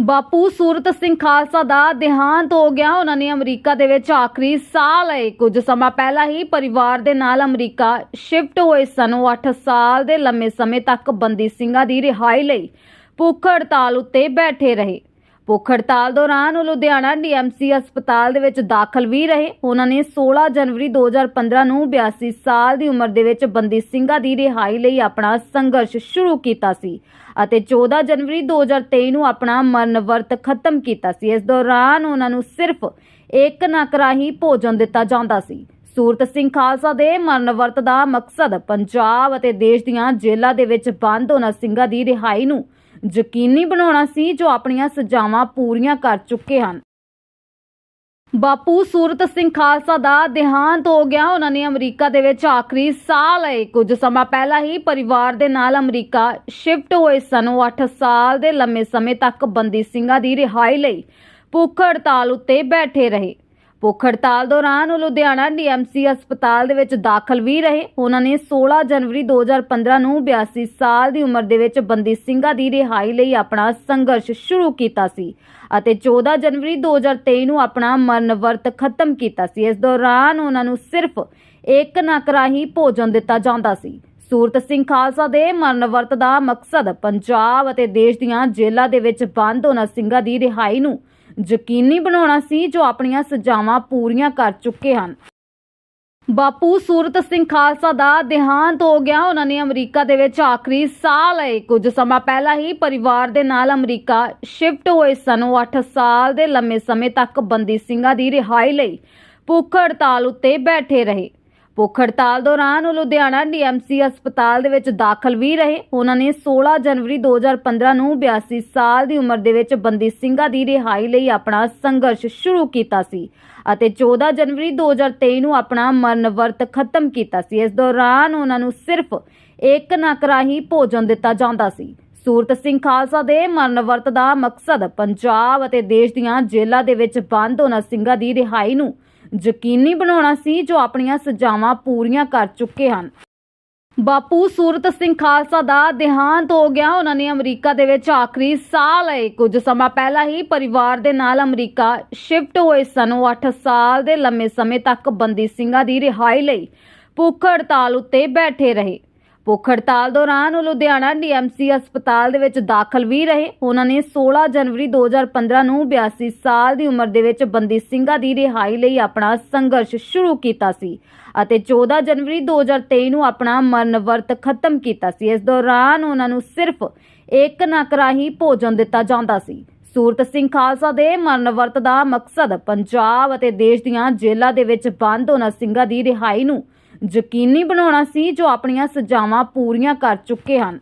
ਬਾਪੂ ਸੂਰਤ ਸਿੰਘ ਖਾਲਸਾ ਦਾ ਦੇਹਾਂਤ ਹੋ ਗਿਆ। ਉਹਨਾਂ ਨੇ ਅਮਰੀਕਾ ਦੇ ਵਿੱਚ ਆਖਰੀ ਸਾਹ ਲਏ। ਕੁਝ ਸਮਾਂ ਪਹਿਲਾਂ ਹੀ ਪਰਿਵਾਰ ਦੇ ਨਾਲ ਅਮਰੀਕਾ ਸ਼ਿਫਟ ਹੋਏ ਸਨ। ਉਹ 8 ਸਾਲ ਦੇ ਲੰਮੇ ਸਮੇਂ ਤੱਕ ਬੰਦੀ ਸਿੰਘਾਂ ਦੀ ਰਿਹਾਈ ਲਈ ਭੁੱਖ ਹੜਤਾਲ ਉੱਤੇ ਬੈਠੇ ਰਹੇ। ਭੁੱਖ ਹੜਤਾਲ ਦੌਰਾਨ ਉਹ ਲੁਧਿਆਣਾ ਡੀਐਮਸੀ ਹਸਪਤਾਲ ਦੇ ਵਿੱਚ ਦਾਖਲ ਵੀ ਰਹੇ। ਉਹਨਾਂ ਨੇ 16 ਜਨਵਰੀ 2015 ਨੂੰ 82 ਸਾਲ ਦੀ ਉਮਰ ਦੇ ਵਿੱਚ ਬੰਦੀ ਸਿੰਘਾਂ ਦੀ ਰਿਹਾਈ ਲਈ ਆਪਣਾ ਸੰਘਰਸ਼ ਸ਼ੁਰੂ ਕੀਤਾ ਸੀ ਅਤੇ 14 ਜਨਵਰੀ 2023 ਨੂੰ ਆਪਣਾ ਮਰਨ ਵਰਤ ਖਤਮ ਕੀਤਾ ਸੀ। ਇਸ ਦੌਰਾਨ ਉਹਨਾਂ ਨੂੰ ਸਿਰਫ ਇੱਕ ਨੱਕ ਰਾਹੀਂ ਭੋਜਨ ਦਿੱਤਾ ਜਾਂਦਾ ਸੀ। ਸੂਰਤ ਸਿੰਘ ਖਾਲਸਾ ਦੇ ਮਰਨ ਵਰਤ ਦਾ ਮਕਸਦ ਪੰਜਾਬ ਅਤੇ ਦੇਸ਼ ਦੀਆਂ ਜੇਲ੍ਹਾਂ ਦੇ ਵਿੱਚ ਬੰਦ ਉਹਨਾਂ ਸਿੰਘਾਂ ਦੀ ਰਿਹਾਈ ਨੂੰ ਯਕੀਨੀ ਬਣਾਉਣਾ ਸੀ ਜੋ ਆਪਣੀਆਂ ਸਜ਼ਾਵਾਂ ਪੂਰੀਆਂ ਕਰ ਚੁੱਕੇ ਹਨ। ਬਾਪੂ ਸੂਰਤ ਸਿੰਘ ਖਾਲਸਾ ਦਾ ਦੇਹਾਂਤ ਹੋ ਗਿਆ। ਉਹਨਾਂ ਨੇ ਅਮਰੀਕਾ ਦੇ ਵਿੱਚ ਆਖਰੀ ਸਾਹ ਲਏ। ਕੁਝ ਸਮਾਂ ਪਹਿਲਾਂ ਹੀ ਪਰਿਵਾਰ ਦੇ ਨਾਲ ਅਮਰੀਕਾ ਸ਼ਿਫਟ ਹੋਏ ਸਨ। ਉਹ 8 ਸਾਲ ਦੇ ਲੰਮੇ ਸਮੇਂ ਤੱਕ ਬੰਦੀ ਸਿੰਘਾਂ ਦੀ ਰਿਹਾਈ ਲਈ ਭੁੱਖ ਹੜਤਾਲ ਉੱਤੇ ਬੈਠੇ ਰਹੇ। ਭੁੱਖ ਹੜਤਾਲ ਦੌਰਾਨ ਉਹ ਲੁਧਿਆਣਾ ਡੀਐਮਸੀ ਹਸਪਤਾਲ ਦੇ ਵਿੱਚ ਦਾਖਲ ਵੀ ਰਹੇ। ਉਹਨਾਂ ਨੇ 16 ਜਨਵਰੀ 2015 ਨੂੰ 82 ਸਾਲ ਦੀ ਉਮਰ ਦੇ ਵਿੱਚ ਬੰਦੀ ਸਿੰਘਾਂ ਦੀ ਰਿਹਾਈ ਲਈ ਆਪਣਾ ਸੰਘਰਸ਼ ਸ਼ੁਰੂ ਕੀਤਾ ਸੀ ਅਤੇ 14 ਜਨਵਰੀ 2023 ਨੂੰ ਆਪਣਾ ਮਰਨ ਵਰਤ ਖਤਮ ਕੀਤਾ ਸੀ। ਇਸ ਦੌਰਾਨ ਉਹਨਾਂ ਨੂੰ ਸਿਰਫ ਇੱਕ ਨੱਕ ਰਾਹੀਂ ਭੋਜਨ ਦਿੱਤਾ ਜਾਂਦਾ ਸੀ। ਸੂਰਤ ਸਿੰਘ ਖਾਲਸਾ ਦੇ ਮਰਨ ਵਰਤ ਦਾ ਮਕਸਦ ਪੰਜਾਬ ਅਤੇ ਦੇਸ਼ ਦੀਆਂ ਜੇਲ੍ਹਾਂ ਦੇ ਵਿੱਚ ਬੰਦ ਉਹਨਾਂ ਸਿੰਘਾਂ ਦੀ ਰਿਹਾਈ ਨੂੰ ਯਕੀਨੀ ਬਣਾਉਣਾ ਸੀ ਜੋ ਆਪਣੀਆਂ ਸਜ਼ਾਵਾਂ ਪੂਰੀਆਂ ਕਰ ਚੁੱਕੇ ਹਨ। ਬਾਪੂ ਸੂਰਤ ਸਿੰਘ ਖਾਲਸਾ ਦਾ ਦੇਹਾਂਤ ਹੋ ਗਿਆ। ਉਹਨਾਂ ਨੇ ਅਮਰੀਕਾ ਦੇ ਵਿੱਚ ਆਖਰੀ ਸਾਹ ਲਏ। ਕੁਝ ਸਮਾਂ ਪਹਿਲਾਂ ਹੀ ਪਰਿਵਾਰ ਦੇ ਨਾਲ ਅਮਰੀਕਾ ਸ਼ਿਫਟ ਹੋਏ ਸਨ। ਉਹ 8 ਸਾਲ ਦੇ ਲੰਮੇ ਸਮੇਂ ਤੱਕ ਬੰਦੀ ਸਿੰਘਾਂ ਦੀ ਰਿਹਾਈ ਲਈ ਭੁੱਖ ਹੜਤਾਲ ਉੱਤੇ ਬੈਠੇ ਰਹੇ। ਭੁੱਖ ਹੜਤਾਲ ਦੌਰਾਨ ਉਹ ਲੁਧਿਆਣਾ ਡੀਐਮਸੀ ਹਸਪਤਾਲ ਦੇ ਵਿੱਚ ਦਾਖਲ ਵੀ ਰਹੇ। ਉਹਨਾਂ ਨੇ 16 ਜਨਵਰੀ 2015 ਨੂੰ 82 ਸਾਲ ਦੀ ਉਮਰ ਦੇ ਵਿੱਚ ਬੰਦੀ ਸਿੰਘਾਂ ਦੀ ਰਿਹਾਈ ਲਈ ਆਪਣਾ ਸੰਘਰਸ਼ ਸ਼ੁਰੂ ਕੀਤਾ ਸੀ ਅਤੇ 14 ਜਨਵਰੀ 2023 ਨੂੰ ਆਪਣਾ ਮਰਨ ਵਰਤ ਖਤਮ ਕੀਤਾ ਸੀ। ਇਸ ਦੌਰਾਨ ਉਹਨਾਂ ਨੂੰ ਸਿਰਫ ਇੱਕ ਨੱਕ ਰਾਹੀਂ ਭੋਜਨ ਦਿੱਤਾ ਜਾਂਦਾ ਸੀ। ਸੂਰਤ ਸਿੰਘ ਖਾਲਸਾ ਦੇ ਮਰਨ ਵਰਤ ਦਾ ਮਕਸਦ ਪੰਜਾਬ ਅਤੇ ਦੇਸ਼ ਦੀਆਂ ਜੇਲ੍ਹਾਂ ਦੇ ਵਿੱਚ ਬੰਦ ਉਹਨਾਂ ਸਿੰਘਾਂ ਦੀ ਰਿਹਾਈ ਨੂੰ ਯਕੀਨੀ ਬਣਾਉਣਾ ਸੀ ਜੋ ਆਪਣੀਆਂ ਸਜ਼ਾਵਾਂ ਪੂਰੀਆਂ ਕਰ ਚੁੱਕੇ ਹਨ। ਬਾਪੂ ਸੂਰਤ ਸਿੰਘ ਖਾਲਸਾ ਦਾ ਦੇਹਾਂਤ ਹੋ ਗਿਆ। ਉਹਨਾਂ ਨੇ ਅਮਰੀਕਾ ਦੇ ਵਿੱਚ ਆਖਰੀ ਸਾਹ ਲਏ। ਕੁਝ ਸਮਾਂ ਪਹਿਲਾਂ ਹੀ ਪਰਿਵਾਰ ਦੇ ਨਾਲ ਅਮਰੀਕਾ ਸ਼ਿਫਟ ਹੋਏ ਸਨ। ਉਹ 8 ਸਾਲ ਦੇ ਲੰਮੇ ਸਮੇਂ ਤੱਕ ਬੰਦੀ ਸਿੰਘਾਂ ਦੀ ਰਿਹਾਈ ਲਈ ਭੁੱਖ ਹੜਤਾਲ ਉੱਤੇ ਬੈਠੇ ਰਹੇ। ਭੁੱਖ ਹੜਤਾਲ ਦੌਰਾਨ ਉਹ ਲੁਧਿਆਣਾ ਡੀਐਮਸੀ ਹਸਪਤਾਲ ਦੇ ਵਿੱਚ ਦਾਖਲ ਵੀ ਰਹੇ। ਉਹਨਾਂ ਨੇ 16 ਜਨਵਰੀ 2015 ਨੂੰ 82 ਸਾਲ ਦੀ ਉਮਰ ਦੇ ਵਿੱਚ ਬੰਦੀ ਸਿੰਘਾਂ ਦੀ ਰਿਹਾਈ ਲਈ ਆਪਣਾ ਸੰਘਰਸ਼ ਸ਼ੁਰੂ ਕੀਤਾ ਸੀ ਅਤੇ 14 ਜਨਵਰੀ 2023 ਨੂੰ ਆਪਣਾ ਮਰਨ ਵਰਤ ਖਤਮ ਕੀਤਾ ਸੀ। ਇਸ ਦੌਰਾਨ ਉਹਨਾਂ ਨੂੰ ਸਿਰਫ ਇੱਕ ਨੱਕ ਰਾਹੀਂ ਭੋਜਨ ਦਿੱਤਾ ਜਾਂਦਾ ਸੀ। ਸੂਰਤ ਸਿੰਘ ਖਾਲਸਾ ਦੇ ਮਰਨ ਵਰਤ ਦਾ ਮਕਸਦ ਪੰਜਾਬ ਅਤੇ ਦੇਸ਼ ਦੀਆਂ ਜੇਲ੍ਹਾਂ ਦੇ ਵਿੱਚ ਬੰਦ ਉਹਨਾਂ ਸਿੰਘਾਂ ਦੀ ਰਿਹਾਈ ਨੂੰ ਯਕੀਨੀ ਬਣਾਉਣਾ ਸੀ ਜੋ ਆਪਣੀਆਂ ਸਜ਼ਾਵਾਂ ਪੂਰੀਆਂ ਕਰ ਚੁੱਕੇ ਹਨ।